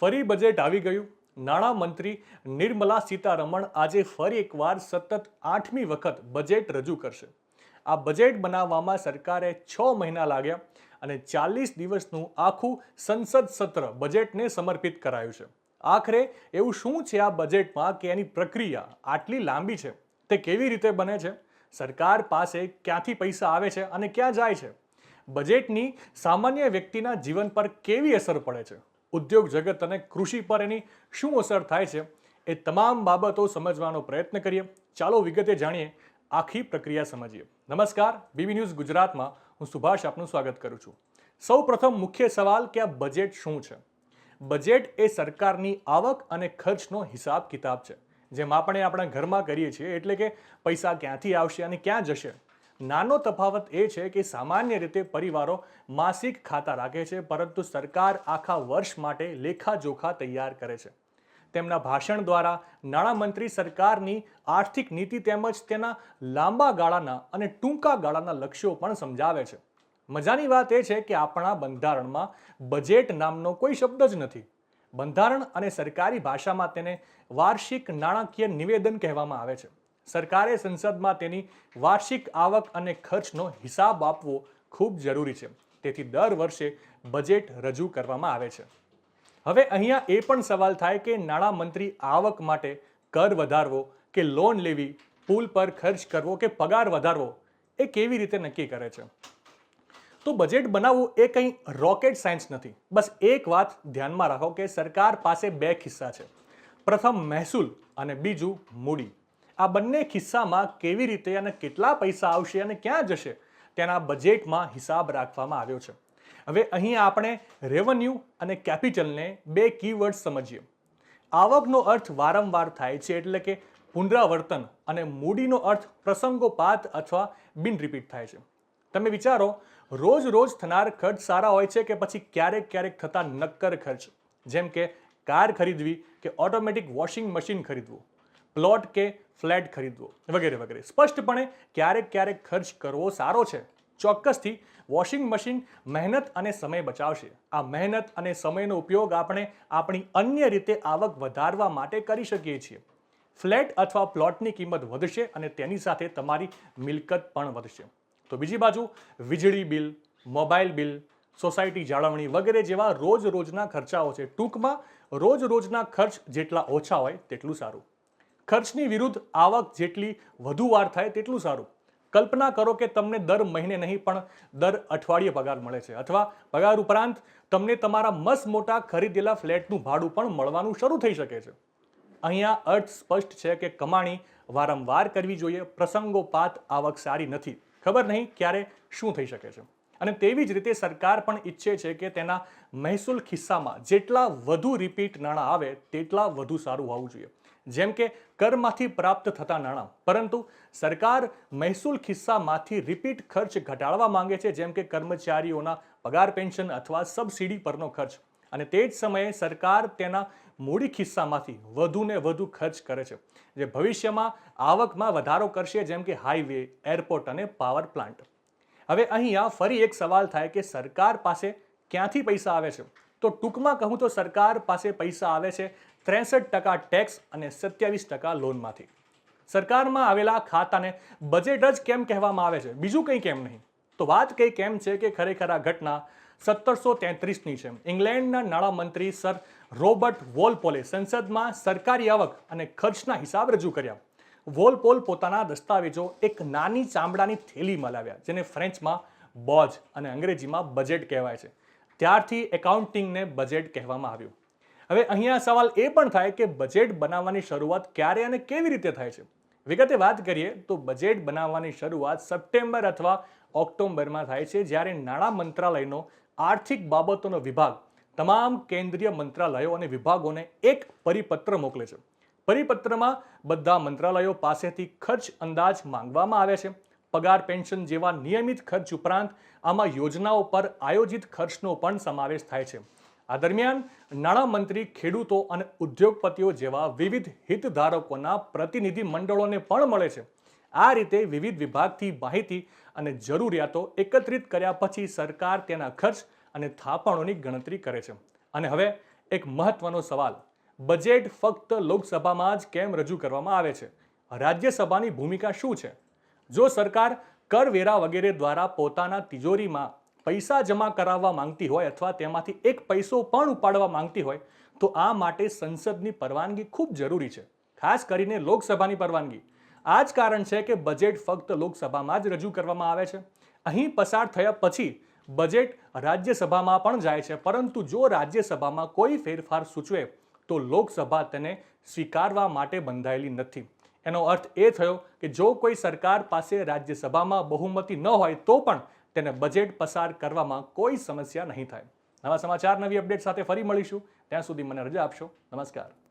ફરી બજેટ આવી ગયું. નાણામંત્રી નિર્મલા સીતારમણ આજે ફરી એકવાર સતત આઠમી વખત બજેટ રજૂ કરશે. આ બજેટ બનાવવામાં સરકારે છ મહિના લાગ્યા અને ચાલીસ દિવસનું આખું સંસદ સત્ર બજેટને સમર્પિત કરાયું છે. આખરે એવું શું છે આ બજેટમાં કે એની પ્રક્રિયા આટલી લાંબી છે? તે કેવી રીતે બને છે? સરકાર પાસે ક્યાંથી પૈસા આવે છે અને ક્યાં જાય છે? બજેટની સામાન્ય વ્યક્તિના જીવન પર કેવી અસર પડે છે? ઉદ્યોગ જગત અને કૃષિ પર એની શું અસર થાય છે એ તમામ બાબતો સમજવાનો પ્રયત્ન કરીએ. ચાલો વિગતે જાણીએ, આખી પ્રક્રિયા સમજીએ. નમસ્કાર, બીબી ન્યૂઝ ગુજરાતમાં. હું સુભાષ આપનું સ્વાગત કરું છું. સૌ પ્રથમ મુખ્ય સવાલ કે આ બજેટ શું છે? બજેટ એ સરકારની આવક અને ખર્ચનો હિસાબ કિતાબ છે, જેમ આપણે આપણા ઘરમાં કરીએ છીએ, એટલે કે પૈસા ક્યાંથી આવશે અને ક્યાં જશે? નાનો તફાવત એ છે કે સામાન્ય રીતે પરિવારો માસિક ખાતા રાખે છે, પરંતુ સરકાર આખા વર્ષ માટે લેખાજોખા તૈયાર કરે છે. તેમના ભાષણ દ્વારા નાણામંત્રી સરકારની આર્થિક નીતિ તેમજ તેના લાંબા ગાળાના અને ટૂંકા ગાળાના લક્ષ્યો પણ સમજાવે છે. મજાની વાત એ છે કે આપણા બંધારણમાં બજેટ નામનો કોઈ શબ્દ જ નથી. બંધારણ અને સરકારી ભાષામાં તેને વાર્ષિક નાણાકીય નિવેદન કહેવામાં આવે છે. સરકારે સંસદમાં તેની વાર્ષિક આવક અને ખર્ચનો હિસાબ આપવો ખૂબ જરૂરી છે. તેથી દર વર્ષે બજેટ રજૂ કરવામાં આવે છે. હવે અહીંયા એ પણ સવાલ થાય કે નાણામંત્રી આવક માટે કર વધારવો કે લોન લેવી, પુલ પર ખર્ચ કરવો કે પગાર વધારવો, એ કેવી રીતે નક્કી કરે છે? તો બજેટ બનાવવું એ કંઈ રોકેટ સાયન્સ નથી. બસ એક વાત ધ્યાનમાં રાખો કે સરકાર પાસે બે ખિસ્સા છે. પ્રથમ મહેસૂલ અને બીજું મૂડી. આ બંને ખિસ્સામાં કેવી રીતે અને કેટલા પૈસા આવશે અને ક્યાં જશે તેના બજેટમાં હિસાબ રાખવામાં આવ્યો છે. હવે અહીં આપણે રેવન્યુ અને કેપિટલને બે કીવર્ડ સમજીએ. આવકનો અર્થ વારંવાર થાય છે એટલે કે પુનરાવર્તન અને મૂડીનો અર્થ પ્રસંગોપાત અથવા બિન રિપીટ થાય છે. તમે વિચારો રોજ રોજ થનાર ખર્ચ સારા હોય છે કે પછી ક્યારેક ક્યારેક થતા નક્કર ખર્ચ? જેમ કે કાર ખરીદવી કે ઓટોમેટિક વોશિંગ મશીન ખરીદવું. પ્લોટ કે ફ્લેટ ખરીદવો વગેરે વગેરે. સ્પષ્ટપણે ક્યારેક ક્યારેક ખર્ચ કરવો સારો છે. ચોક્કસથી વોશિંગ મશીન મહેનત અને સમય બચાવશે. આ મહેનત અને સમયનો ઉપયોગ આપણે આપણી અન્ય રીતે આવક વધારવા માટે કરી શકીએ છીએ. ફ્લેટ અથવા પ્લોટની કિંમત વધશે અને તેની સાથે તમારી મિલકત પણ વધશે. તો બીજી બાજુ વીજળી બિલ, મોબાઈલ બિલ, સોસાયટી જાળવણી વગેરે જેવા રોજ રોજના ખર્ચાઓ છે. ટૂંકમાં રોજ રોજના ખર્ચ જેટલા ઓછા હોય તેટલું સારું. ખર્ચની વિરુદ્ધ આવક જેટલી વધુ વાર થાય તેટલું સારું. કલ્પના કરો કે તમને દર મહિને નહીં, પણ દર અઠવાડિયે પગાર મળે છે. અથવા પગાર ઉપરાંત તમને તમારા મસ્ત મોટા ખરીદેલા ફ્લેટનું ભાડું પણ મળવાનું શરૂ થઈ શકે છે. અહીંયા અર્થ સ્પષ્ટ છે કે કમાણી વારંવાર કરવી જોઈએ. પ્રસંગોપાત આવક સારી નથી. ખબર નહીં ક્યારે શું થઈ શકે છે. અને તેવી જ રીતે સરકાર પણ ઈચ્છે છે કે તેના મહેસૂલ ખિસ્સામાં જેટલા વધુ રિપીટ નાણાં આવે, તેટલા વધુ સારું હોવું જોઈએ. જેમ કે કરમાંથી પ્રાપ્ત થતા નાણાં. પરંતુ સરકાર મહેસૂલ ખિસ્સામાંથી રિપીટ ખર્ચ ઘટાડવા માંગે છે, જેમ કે કર્મચારીઓના પગાર, પેન્શન અથવા સબસિડી પરનો ખર્ચ. અને તે જ સમયે સરકાર તેના મૂડી ખિસ્સામાંથી વધુને વધુ ખર્ચ કરે છે, જે ભવિષ્યમાં આવકમાં વધારો કરશે, જેમ કે હાઈવે, એરપોર્ટ અને પાવર પ્લાન્ટ. હવે અહીંયા ફરી એક સવાલ થાય કે સરકાર પાસે ક્યાંથી પૈસા આવે છે? તો ટૂંકમાં કહું તો સરકાર પાસે પૈસા આવે છે ત્રેસઠ ટકા ટેક્સ અને સત્યાવીસ ટકા લોનમાંથી. સરકારમાં આવેલા ખાતાને બજેટ જ કેમ કહેવામાં આવે છે? બીજું કંઈ કેમ નહીં? તો વાત કંઈ કેમ છે કે ખરેખર આ ઘટના સત્તરસો તેત્રીસની છે. ઇંગ્લેન્ડના નાણામંત્રી સર રોબર્ટ વોલપોલે સંસદમાં સરકારી આવક અને ખર્ચના હિસાબ રજૂ કર્યા. વોલપોલ પોતાના દસ્તાવેજો એક નાની ચામડાની થેલીમાં લાવ્યા જેને ફ્રેન્ચમાં બોજ અને અંગ્રેજીમાં બજેટ કહેવાય છે. ત્યારથી એકાઉન્ટિંગને બજેટ કહેવામાં આવ્યું. હવે અહીંયા સવાલ એ પણ થાય કે બજેટ બનાવવાની શરૂઆત ક્યારે અને કેવી રીતે થાય છે? વિગતે વાત કરીએ તો બજેટ બનાવવાની શરૂઆત સપ્ટેમ્બર અથવા ઓક્ટોબરમાં થાય છે, જ્યારે નાણાં મંત્રાલયનો આર્થિક બાબતોનો વિભાગ તમામ કેન્દ્રીય મંત્રાલયો અને વિભાગોને એક પરિપત્ર મોકલે છે. પરિપત્રમાં બધા મંત્રાલયો પાસેથી ખર્ચ અંદાજ માંગવામાં આવે છે. પગાર, પેન્શન જેવા નિયમિત ખર્ચ ઉપરાંત આમાં યોજનાઓ પર આયોજિત ખર્ચનો પણ સમાવેશ થાય છે. આ દરમિયાન નાણામંત્રી ખેડૂતો અને ઉદ્યોગપતિઓ જેવા વિવિધ હિતધારકોના પ્રતિનિધિ મંડળોને પણ મળે છે. આ રીતે વિવિધ વિભાગથી માહિતી અને જરૂરિયાતો એકત્રિત કર્યા પછી સરકાર તેના ખર્ચ અને થાપણોની ગણતરી કરે છે. અને હવે એક મહત્વનો સવાલ. બજેટ ફક્ત લોકસભામાં જ કેમ રજૂ કરવામાં આવે છે? રાજ્યસભાની ભૂમિકા શું છે? જો સરકાર કરવેરા વગેરે દ્વારા પોતાના તિજોરીમાં પૈસા જમા કરાવવા માંગતી હોય અથવા તેમાંથી એક પૈસો પણ ઉપાડવા માંગતી હોય, તો આ માટે સંસદની પરવાનગી ખૂબ જરૂરી છે. ખાસ કરીને લોકસભાની પરવાનગી. આ જ કારણ છે કે બજેટ ફક્ત લોકસભામાં જ રજૂ કરવામાં આવે છે. અહીં પસાર થયા પછી બજેટ રાજ્યસભામાં પણ જાય છે, પરંતુ જો રાજ્યસભામાં કોઈ ફેરફાર સૂચવે, તો લોકસભા તેને સ્વીકારવા માટે બંધાયેલી નથી. એનો અર્થ એ થયો કે જો કોઈ સરકાર પાસે રાજ્યસભામાં બહુમતી ન હોય તો પણ તેને બજેટ પસાર કરવામાં કોઈ સમસ્યા નહીં થાય. નવા સમાચાર, નવી અપડેટ સાથે ફરી મળીશું. ત્યાં સુધી મને રજા આપશો. નમસ્કાર.